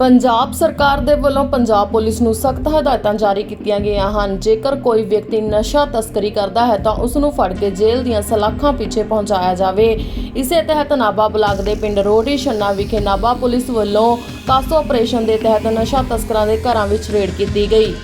ਪੰਜਾਬ ਸਰਕਾਰ ਦੇ ਵੱਲੋਂ ਪੰਜਾਬ ਪੁਲਿਸ ਨੂੰ ਸਖਤ ਹਦਾਇਤਾਂ ਜਾਰੀ ਕੀਤੀਆਂ ਗਈਆਂ ਹਨ। ਜੇਕਰ ਕੋਈ ਵਿਅਕਤੀ ਨਸ਼ਾ ਤਸਕਰੀ ਕਰਦਾ ਹੈ ਤਾਂ ਉਸ ਨੂੰ ਫੜ ਕੇ ਜੇਲ੍ਹ ਦੀਆਂ ਸਲਾਖਾਂ ਪਿੱਛੇ ਪਹੁੰਚਾਇਆ ਜਾਵੇ। ਇਸੇ ਤਹਿਤ ਨਾਭਾ ਬਲਾਕ ਦੇ ਪਿੰਡ ਰੋਟੀ ਛੰਨਾ ਵਿਖੇ ਨਾਭਾ ਪੁਲਿਸ ਵੱਲੋਂ ਕਾਸੋ ਆਪਰੇਸ਼ਨ ਦੇ ਤਹਿਤ ਨਸ਼ਾ ਤਸਕਰਾਂ ਦੇ ਘਰਾਂ ਵਿੱਚ ਰੇਡ ਕੀਤੀ ਗਈ।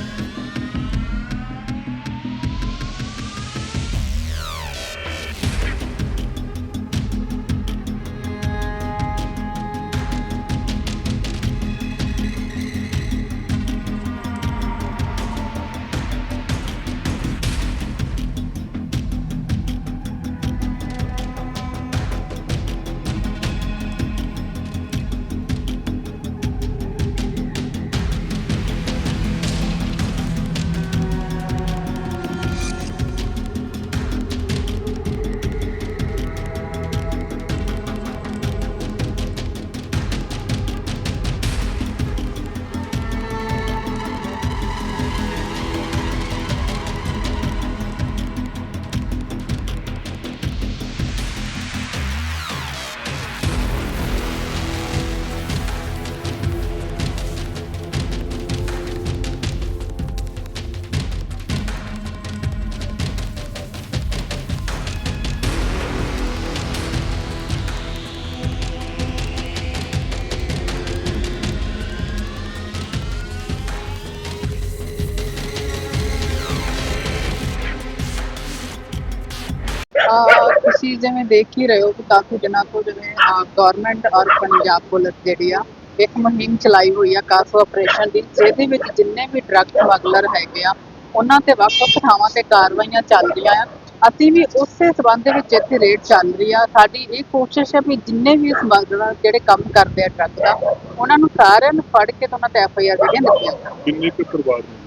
ਤੁਸੀਂ ਜਿਵੇਂ ਦੇਖ ਹੀ ਰਹੇ ਹੋ ਕਿ ਕਾਫੀ ਦਿਨਾਂ ਤੋਂ ਜਿਵੇਂ ਗਵਰਨਮੈਂਟ ਔਰ ਪੰਜਾਬ ਪੁਲਿਸ ਜਿਹੜੀ ਆ, ਇੱਕ ਮੁਹਿੰਮ ਚਲਾਈ ਹੋਈ ਆ ਕਾਸੋ ਆਪਰੇਸ਼ਨ ਦੀ, ਜਿਹਦੇ ਵਿੱਚ ਜਿੰਨੇ ਵੀ ਡਰੱਗ ਸਮਗਲਰ ਹੈਗੇ ਆ, ਉਹਨਾਂ ਤੇ ਵੱਖ-ਵੱਖ ਥਾਵਾਂ ਤੇ ਕਾਰਵਾਈਆਂ ਚੱਲ ਰਹੀਆਂ ਆ। ਅਸੀਂ ਵੀ ਉਸੇ ਸਬੰਧ ਦੇ ਵਿੱਚ ਇੱਥੇ ਰੇਡ ਚੱਲ ਰਹੀ ਆ। ਸਾਡੀ ਇਹ ਕੋਸ਼ਿਸ਼ ਹੈ ਵੀ ਜਿੰਨੇ ਵੀ ਸਮਗਲਰ ਜਿਹੜੇ ਕੰਮ ਕਰਦੇ ਆ ਡਰੱਗ ਦਾ, ਉਹਨਾਂ ਨੂੰ ਸਾਰਿਆਂ ਨੂੰ ਫੜ ਕੇ ਤੇ ਉਹਨਾਂ ਤੇ ਐਫ ਆਈ ਆਰ ਜਿਹੜੀਆਂ ਦਿੱਤੀਆਂ ਕਿੰਨੇ ਕੁ ਪਰਿਵਾਰ ਨੇ?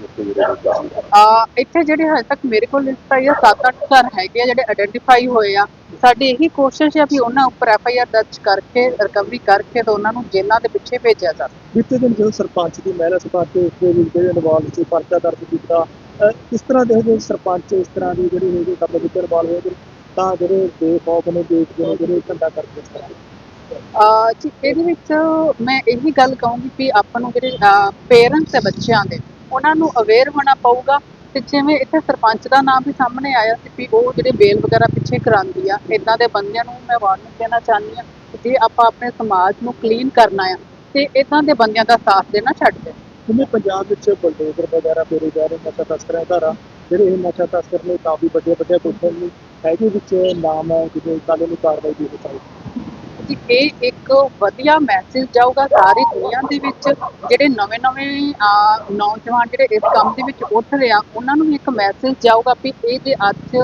ਆ ਇੱਥੇ ਜਿਹੜੇ ਹਜੇ ਤੱਕ ਮੇਰੇ ਕੋਲ ਲਿਸਟ ਆਈ ਆ 7-8 ਘਰ ਹੈਗੇ ਆ ਜਿਹੜੇ ਆਇਡੈਂਟੀਫਾਈ ਹੋਏ ਆ। ਸਾਡੀ ਇਹੀ ਕੋਸ਼ਿਸ਼ ਹੈ ਵੀ ਉਹਨਾਂ ਉੱਪਰ ਐਫ ਆਈ ਆਰ ਦਰਜ ਕਰਕੇ ਰਿਕਵਰੀ ਕਰਕੇ ਤੇ ਉਹਨਾਂ ਨੂੰ ਜੇਲ੍ਹਾਂ ਦੇ ਪਿੱਛੇ ਭੇਜਿਆ ਜਾਵੇ। ਬੀਤੇ ਦਿਨ ਜਦੋਂ ਸਰਪੰਚ ਦੀ ਮਹਿਲਾ ਸਭਾ ਤੇ ਉਸ ਦੇ ਵਿੱਚ ਜਿਹੜੇ ਇਨਵੋਲਵ ਸੀ ਪਰਚਾ ਦਰਜ ਕੀਤਾ ਕਿਸ ਤਰ੍ਹਾਂ ਦੇਖਦੇ ਹੋ ਸਰਪੰਚ ਇਸ ਤਰ੍ਹਾਂ ਦੀ ਜਿਹੜੀ ਹੈਗੀ ਕੰਮ ਵਿੱਚ ਇਨਵੋਲਵ ਹੋਏ ਨੇ ਤਾਂ ਜਿਹੜੇ ਬੇਖੌਫ ਨੇ ਦੇਖਦੇ ਨੇ ਜਿਹੜੇ ਧੰਦਾ ਕਰਦੇ ਆ ਜੀ ਇਹਦੇ ਵਿੱਚ ਮੈਂ ਇਹੀ ਗੱਲ ਕਹੂੰਗੀ ਵੀ ਆਪਾਂ ਨੂੰ ਜਿਹੜੇ ਪੇਰੈਂਟਸ ਹੈ ਬੱਚਿਆਂ ਦੇ ਉਹਨਾਂ ਨੂੰ ਅਵੇਅਰ ਹੋਣਾ ਪਊਗਾ ਤੇ ਜਿਵੇਂ ਇੱਥੇ ਸਰਪੰਚ ਦਾ ਨਾਮ ਵੀ ਸਾਹਮਣੇ ਆਇਆ ਸੀ ਵੀ ਉਹ ਜਿਹੜੇ ਬੇਲ ਵਗੈਰਾ ਪਿੱਛੇ ਕਰਾਉਂਦੀ ਆ ਇਦਾਂ ਦੇ ਬੰਦਿਆਂ ਨੂੰ ਮੈਂ ਵਾਰਨਿੰਗ ਦੇਣਾ ਚਾਹੁੰਦੀ ਆ ਜੇ ਆਪਾਂ ਆਪਣੇ ਸਮਾਜ ਨੂੰ ਕਲੀਨ ਕਰਨਾ ਆ, ਤੇ ਇਦਾਂ ਦੇ ਬੰਦਿਆਂ ਦਾ ਸਾਥ ਦੇਣਾ ਛੱਡ ਦੇ। ਜਿਵੇਂ ਪੰਜਾਬ ਵਿੱਚ ਬਲਡੋਜ਼ਰ ਵਗੈਰਾ ਫੇਰੇ ਨਸ਼ਾ ਤਸਕਰਾਂ ਘਰਾਂ ਜਿਹੜੇ ਇਹ ਨਸ਼ਾ ਤਸਕਰ ਨੇ ਕਾਫੀ ਵੱਡੇ ਵੱਡੇ ਪੁੱਛਣ ਨੂੰ ਹੈਗੇ ਵਿੱਚ ਨਾਮ ਹੈ ਜਿਵੇਂ ਕਾਨੂੰਨੀ ਕਾਰਵਾਈ ਦੀ ਚਾਹੀਦੀ ਜੀ ਇਹ ਇੱਕ ਵਧੀਆ ਮੈਸੇਜ ਜਾਊਗਾ ਸਾਰੀ ਦੁਨੀਆ ਦੇ ਵਿੱਚ। ਜਿਹੜੇ ਨਵੇਂ-ਨਵੇਂ ਨੌਜਵਾਨ ਜਿਹੜੇ ਇਸ ਕੰਮ ਦੇ ਵਿੱਚ ਉੱਠ ਰਹੇ ਆ, ਉਹਨਾਂ ਨੂੰ ਇੱਕ ਮੈਸੇਜ ਜਾਊਗਾ ਵੀ ਇਹ ਜੇ ਅੱਜ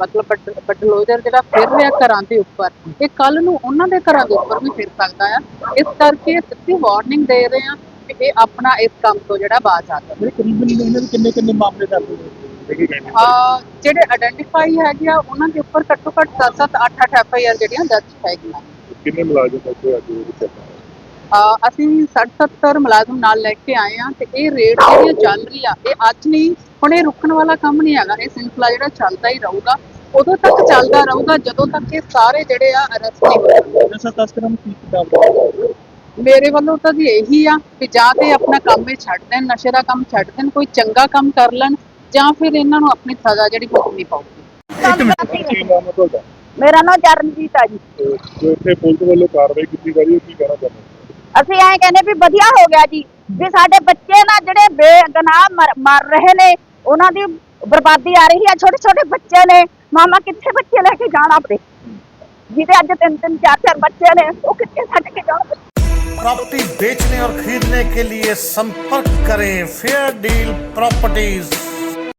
ਮਤਲਬ ਬਟਲੋਜਰ ਜਿਹੜਾ ਫਿਰ ਰਿਹਾ ਘਰਾਂ ਦੇ ਉੱਪਰ, ਇਹ ਕੱਲ ਨੂੰ ਉਹਨਾਂ ਦੇ ਘਰਾਂ ਦੇ ਉੱਪਰ ਵੀ ਫਿਰ ਸਕਦਾ ਆ। ਇਸ ਕਰਕੇ ਸਿੱਧੀ ਵਾਰਨਿੰਗ ਦੇ ਰਹੇ ਆ ਕਿ ਇਹ ਆਪਣਾ ਇਸ ਕੰਮ ਤੋਂ ਜਿਹੜਾ ਬਾਜ਼ ਆ ਜਾਵੇ ਕਰੀਬਨ ਇਹਨਾਂ ਦੇ ਕਿੰਨੇ ਕਿੰਨੇ ਮਾਮਲੇ ਦਰਜ ਹੋਏ? ਅਹ, ਜਿਹੜੇ ਆਇਡੈਂਟੀਫਾਈ ਹੈਗੇ ਆ ਉਹਨਾਂ ਦੇ ਉੱਪਰ ਘੱਟੋ ਘੱਟ 7-7 8-8 ਐਫ ਆਈ ਆਰ ਜਿਹੜੀਆਂ ਦਰਜ ਹੈਗੀਆਂ ਕਿੰਨੇ ਮੁਲਾਜ਼ਮ ਇੱਥੇ ਅੱਜ ਅਹ ਅਸੀਂ 60-70 ਮੁਲਾਜ਼ਮ ਨਾਲ ਲੈ ਕੇ ਆਏ ਆ ਤੇ ਇਹ ਰੇਟ ਜਿਹੜੀ ਚੱਲ ਰਹੀ ਆ ਇਹ ਅੱਜ ਨਹੀਂ ਹੁਣ ਇਹ ਰੁਕਣ ਵਾਲਾ ਕੰਮ ਨਹੀਂ ਹੈਗਾ ਇਹ ਸਿਲਸਿਲਾ ਜਿਹੜਾ ਚੱਲਦਾ ਹੀ ਰਹੂਗਾ। ਉਦੋਂ ਤੱਕ ਚੱਲਦਾ ਰਹੂਗਾ ਜਦੋਂ ਤੱਕ ਇਹ ਸਾਰੇ ਜਿਹੜੇ ਆ ਅਰੈਸਟ ਨਹੀਂ ਹੋ ਜਾਂਦੇ ਨਸ਼ਾ ਤਸਕਰਾਂ ਨੂੰ ਕੀ ਕਿਤਾਬ ਮੇਰੇ ਵੱਲੋਂ ਤਾਂ ਜੀ ਇਹੀ ਆ ਕਿ ਜਾਂ ਤੇ ਆਪਣਾ ਕੰਮ ਇਹ ਛੱਡ ਦੇਣ ਨਸ਼ੇ ਦਾ ਕੰਮ ਛੱਡ ਦੇਣ ਕੋਈ ਚੰਗਾ ਕੰਮ ਕਰ ਲੈਣ। ਜਾਂ ਫਿਰ ਇਹਨਾਂ ਨੂੰ ਆਪਣੀ ਸਜ਼ਾ ਜਿਹੜੀ ਭੁਗਤਣੀ ਪਊਗੀ ਕੀ ਨਾਮ ਹੈ ਤੁਹਾਡਾ ਮੇਰਾ ਨਾਮ ਚਰਨਜੀਤ ਆ ਜੀ ਤੇ ਜੋ ਇੱਥੇ ਪੁਲਿਸ ਵੱਲੋਂ ਕਾਰਵਾਈ ਕੀਤੀ ਜਾ ਰਹੀ ਹੈ ਕੀ ਕਹਿਣਾ ਚਾਹੁੰਦੇ ਹੋ? ਅਸੀਂ ਐਂ ਕਹਿੰਦੇ ਵੀ ਵਧੀਆ ਹੋ ਗਿਆ ਜੀ ਵੀ ਸਾਡੇ ਬੱਚੇ ਨਾ ਜਿਹੜੇ ਬੇਗਨਾਹ ਮਰ ਮਰ ਰਹੇ ਨੇ ਉਹਨਾਂ ਦੀ ਬਰਬਾਦੀ ਆ ਰਹੀ ਆ ਛੋਟੇ ਛੋਟੇ ਬੱਚੇ ਨੇ ਮਾਮਾ ਕਿੱਥੇ ਬੱਚੇ ਲੈ ਕੇ ਜਾਣ ਆਪਣੇ ਜਿਹਦੇ ਅੱਜ ਤਿੰਨ ਤਿੰਨ ਚਾਰ ਚਾਰ ਬੱਚੇ ਨੇ ਉਹ ਕਿੱਥੇ ਛੱਡ ਕੇ ਜਾਣ प्रॉपर्टी बेचने और खरीदने के लिए संपर्क करें फेयर डील प्रॉपर्टीज